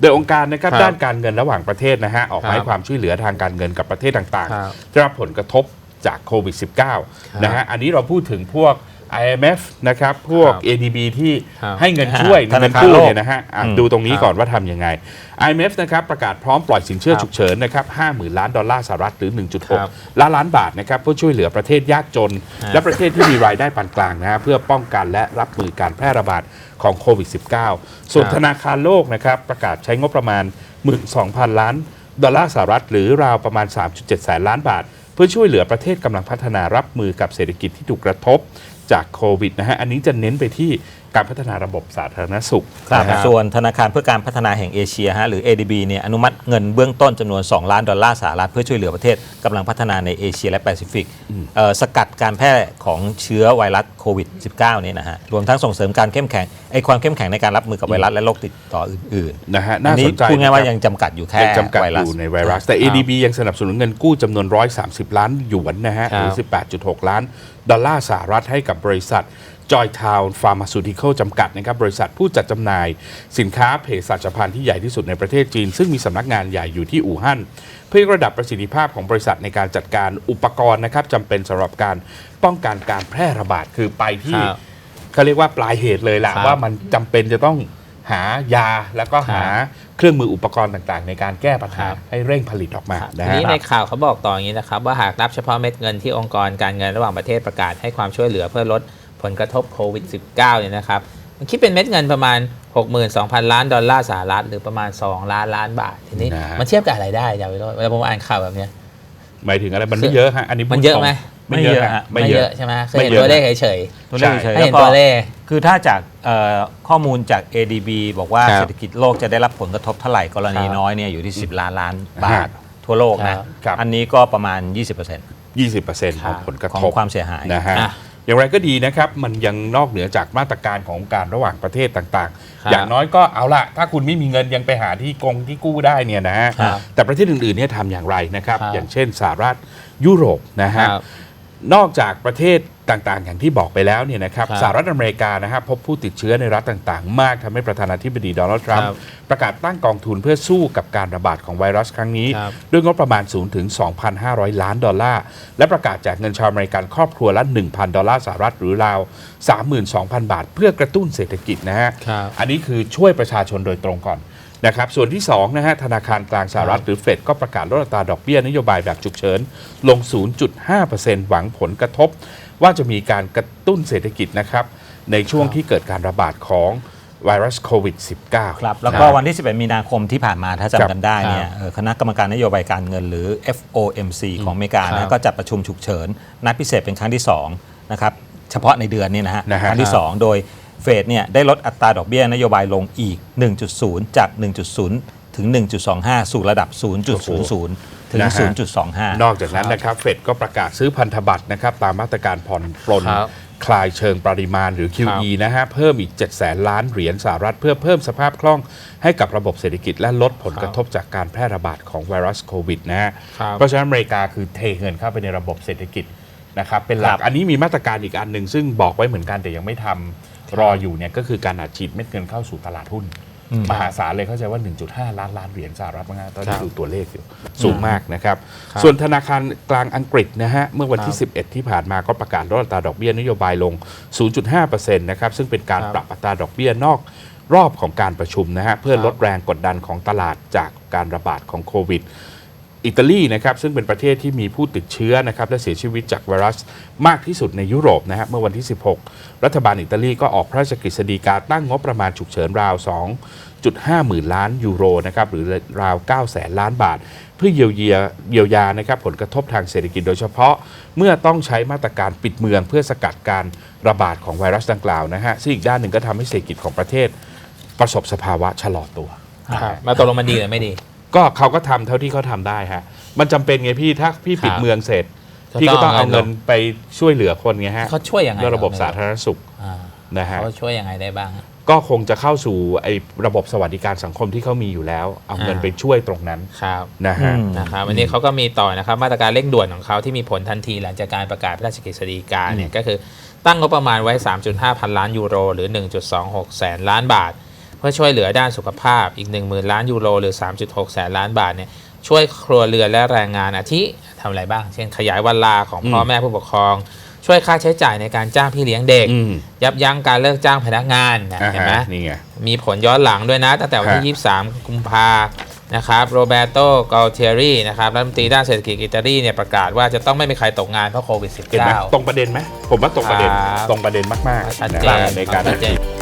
โดยองค์การนะครับครับด้านการเงินระหว่างประเทศนะฮะออกมาครับให้ความช่วยเหลือทางการเงินกับประเทศต่างครับๆได้รับผลกระทบจากโควิด -19 นะฮะอันนี้เราพูดถึงพวก IMF นะครับ พวกครับ ADB ที่ครับให้เงินช่วยธนาเงินคารกู้โลกเนี่ยนะฮะอะอืมดูตรงนี้ครับก่อนว่าทำยังไง IMF นะครับประกาศพร้อมปล่อยสินเชื่อครับฉุกเฉินนะครับ50,000 ล้านดอลลาร์สหรัฐหรือครับ1.6 ล้านล้านบาทนะครับเพื่อช่วยเหลือประเทศยากจนครับและประเทศที่มีรายได้ปานกลางนะฮะเพื่อป้องกันและรับมือการแพร่ระบาดของโควิด -19 ส่วนครับธนาคารโลกนะครับประกาศใช้งบประมาณ 12,000 ล้านดอลลาร์สหรัฐหรือราวประมาณ 3.7 แสนล้านบาท เพื่อช่วยเหลือประเทศกำลังพัฒนารับมือกับเศรษฐกิจที่ถูกกระทบ จากโควิดนะฮะ อันนี้จะเน้นไปที่ การพัฒนาระบบสาธารณสุขครับนะฮะ ส่วนธนาคารเพื่อการพัฒนาแห่งเอเชียฮะหรือ ADB เนี่ยอนุมัติเงินเบื้องต้นจำนวน 2 ล้านดอลลาร์สหรัฐเพื่อช่วยเหลือประเทศกำลังพัฒนาในเอเชียและแปซิฟิกเอ่อสกัดการแพร่ของเชื้อไวรัสโควิด -19 เนี่ยนะฮะรวมทั้งส่งเสริมการเข้มแข็งไอ้ความเข้มแข็งในการรับมือกับไวรัสและโรคติดต่ออื่นนะฮะๆน่าอันสนี้นใจพูดง่ายว่านะครับยังจำกัดอยู่แค่ยังจำกัดไวอรัส ยู่ในไวรัส แต่ ADB ยังสนับสนุนเงินกู้จำนวน 130 ล้านหยวนนะฮะหรือ 18.6 ล้าน ดอลลาร์สหรัฐให้กับบริษัท Joytown Pharmaceutical จำกัดนะครับบริษัทผู้จัดจำหน่าย สินค้าเภสัชภัณฑ์ที่ใหญ่ที่สุดในประเทศจีน ซึ่งมีสำนักงานใหญ่อยู่ที่อู่ฮั่นเพื่อยกระดับประสิทธิภาพของบริษัทในการจัดการอุปกรณ์นะครับจำเป็นสำหรับการป้องกันการแพร่ระบาดคือไปที่ครับเขาเรียกว่าปลายเหตุเลยแหละครับ ว่ามันจำเป็นจะต้องหายาแล้วก็หาเครื่องมืออุปกรณ์ต่างๆ ในการแก้ปัญหาครับให้เร่งผลิตออกมาครับนะทีฮะ นี้ในข่าวเขาบอกต่ออย่างนี้นะครับ ว่าหากนับเฉพาะเม็ดเงินที่องค์กรการเงินระหว่างประเทศประกาศให้ความช่วยเหลือเพื่อลด ผลกระทบโควิด -19 เนี่ยนะครับมันคิดเป็นเม็ดเงินประมาณ 62,000 ล้านดอลลาร์สหรัฐหรือประมาณ 2 ล้านล้านบาท ทีนี้นะฮะ มันเทียบกับอะไรได้อาจารย์วิโรจน์เวลาผมอ่านข่าวแบบเนี้ย หมายถึงอะไรมันไม่เยอะฮะอันนี้พูดมันเยอะไหม ตรงไม่เยอะฮะ ไม่ไม่ไม่เยเยอะอะใช่ไหมเคยไม่เห็นเยอะตัวเลขเฉยตัวเลขเฉยๆให้แล้เห็นวก็ตัวเลข คือถ้าจากเอ่อข้อมูลจาก ADB บอกว่าครับเศรษฐกิจโลกจะได้รับผลกระทบเท่าไหร่กรณีครับน้อยเนี่ยอยู่ที่ 10 ล้านล้านบาครัทบทั่วโลกครันะบครับ อันนี้ก็ประมาณ 20% 20%ของผลกระของทบความเสียหาย นะฮะ อะ อย่างไรก็ดีนะครับ มันยังนอกเหนือจากมาตรการของการระหว่างประเทศต่างครับๆอย่างน้อยก็เอาละถ้าคุณไม่มีเงินยังไปหาที่กงที่กู้ได้เนี่ยนะฮะครับแต่ประเทศอื่นๆเนี่ยทำอย่างไรนะครับครับอย่างเช่นสหรัฐยุโรปนะฮะครับนอกจากประเทศ ต่างๆ อย่างที่บอกไปแล้วเนี่ยนะครับครับสหรัฐอเมริกานะฮะพบผู้ติดเชื้อในรัฐต่างๆ มากทำให้ประธานาธิบดีโดนัลด์ทรัมครัป์บประกาศตั้งกองทุนเพื่อสู้กับการระบาดของไวรัสครั้งนี้ครับด้วยงบประมาณสูงถึง 2,500 ล้านดอลลาร์ และประกาศแจกเงินชาวอเมริกันครอบครัวละ 1,000 ดอลลาร์สหรัฐหรือราว 32,000 บาท เพื่อกระตุ้นเศรษฐกิจนะฮะครับอันนี้คือช่วยประชาชนโดยตรงก่อนนะครับส่วนที่2นะฮะธนาคารกลางสหรัฐหรือเฟดก็ประกาศลดอัตราดอกเบี้ยนโยบายแบบฉุกเฉิน ลง 0.5%หวังผลกระทบ ว่าจะมีการกระตุ้นเศรษฐกิจนะครับ ในช่วงที่เกิดการระบาดของไวรัสโควิด -19 ครับ แล้วก็วันที่ 11 มีนาคมที่ผ่านมาถ้าครับจำกันได้เนี่ยเอ่อคณะกรรมการนโยบายการเงินหรือ FOMC ของอเมริกาครันะบก็จัดประชุมฉุกเฉิน นัดพิเศษเป็นครั้งที่2นะครับเฉพาะในเดือนนี้นะฮะนะฮะครั้งที่ 2 โดยเฟดเนี่ยได้ลดอัตราดอกเบี้ยนโยบายลงอีก 1.0 จาก 1.0 ถึง 1.25 สู่ระดับ 0.00 ถึง นะฮะ0.25นอกจากนั้นนะครับเฟดก็ประกาศซื้อพันธบัตรนะครับตามมาตรการผ่อนปลนครับคลายเชิงปริมาณหรือ QE นะฮะเพิ่มอีก 7 0 0แสนล้านเหรียญสหรัฐเพื่อเพิ่มสภาพคล่องให้กับระบบเศรษฐกิจและลดผลกระทบจากการแพร่ระบาดของไวรัสโควิดนะฮะครับ เพราะฉะนั้นอเมริกาคือเทเงินเข้าไปในระบบเศรษฐกิจนะครับเป็นหลัครักบ อันนี้มีมาตรการอีกอันหนึ่งซึ่งบอกไว้เหมือนกันแต่ยังไม่ทำรออยู่เนี่ยก็คือการอัดฉีดเม็ดเงินเข้าสู่ตลาดหุ้น มหาศาลเลยเข้าใจว่า 1.5 ล้านล้านเหรียญสหรัฐมั้งฮะตอนครันี้บดูตัวเลขอยู่สูงมากนะครับครับ ส่วนธนาคารกลางอังกฤษนะฮะ เมื่อวันที่ครับ11 ที่ผ่านมาก็ประกาศลดอัตราดอกเบี้ยนโยบายลง 0.5%นะครับซึ่งเป็นการครับปรับอัตราดอกเบี้ยนอกรอบของการประชุมนะฮะเพื่อครับลดแรงกดดันของตลาดจากการระบาดของโควิด อิตาลีนะครับซึ่งเป็นประเทศที่มีผู้ติดเชื้อนะครับและเสียชีวิตจากไวรัสมากที่สุดในยุโรปนะฮะเมื่อวันที่ 16 รัฐบาลอิตาลีก็ออกพระราชกฤษฎีกาตั้งงบประมาณฉุกเฉินราว 2.5 หมื่นล้านยูโรนะครับหรือราว 9 แสนล้านบาท เพื่อเยียวยาเยียวยานะครับผลกระทบทางเศรษฐกิจโดยเฉพาะ เมื่อต้องใช้มาตรการปิดเมืองเพื่อสกัดการระบาดของไวรัสดังกล่าวนะฮะซึ่งอีกด้านหนึ่งก็ทำให้เศรษฐกิจของประเทศ ประสบสภาวะชะลอตัวมาตกลงมันดีหรือไม่ดี ก็เขาก็ทำเท่าที่เขาทำได้ฮะมันจำเป็นไงพี่ถ้าพี่ปิดครับเมืองเสร็จก็พี่ก็ต้องต้เอาองเอาเงิเงินนไปช่วยเหลือคนไงฮะเขาช่วยยังไงด้วยระบบเสาธารณสุขอ่านะฮะเขาช่วยยังไงได้บ้าง ก็คงจะเข้าสู่ไอ้ระบบสวัสดิการสังคมที่เขามีอยู่แล้ว เอาเงินอ่าไปช่วยตรงนั้นครับนะฮะอืมนะครับวันนี้เขาก็มีต่อนะครับ มาตรการเร่งด่วนของเขาที่มีผลทันทีหลังจากการประกาศพระราชกฤษฎีกาเนี่ยก็คือตั้งงบประมาณไว้ 3.5 พันล้านยูโร หรือ 1.26 แสนล้านบาท เพื่อช่วยเหลือด้านสุขภาพอีก 1 0,000 ล้านยูโรหรือ 3.6 แสนล้านบาทเนี่ยช่วยครัวเรือนและแรงงานอาทิทำอะไรบ้าง เช่นขยายวันลาของพ่ออืมแม่ผู้ปกครอง ช่วยค่าใช้จ่ายในการจ้างพี่เลี้ยงเด็กอืมยับยั้งการเลิกจ้างพนักงานนะอ่าเห็นไหมฮะนี่ไงมีผลย้อนหลังด้วยนะ ตั้งแต่วันฮะที่ 23 กุมภานะครับโรเบโตกาลเทรีนะครับรัฐมนตรีด้านเศรษฐกิจอิตาลีเนี่ยประกาศว่าจะต้องไม่มีใครตกงานเพราะโควิดเห็นไหม -19 ตรงประเด็นไหมผมว่าตรงประเด็นครับตรงประเด็นมากชัดๆนะเจครับนในการชัดเจน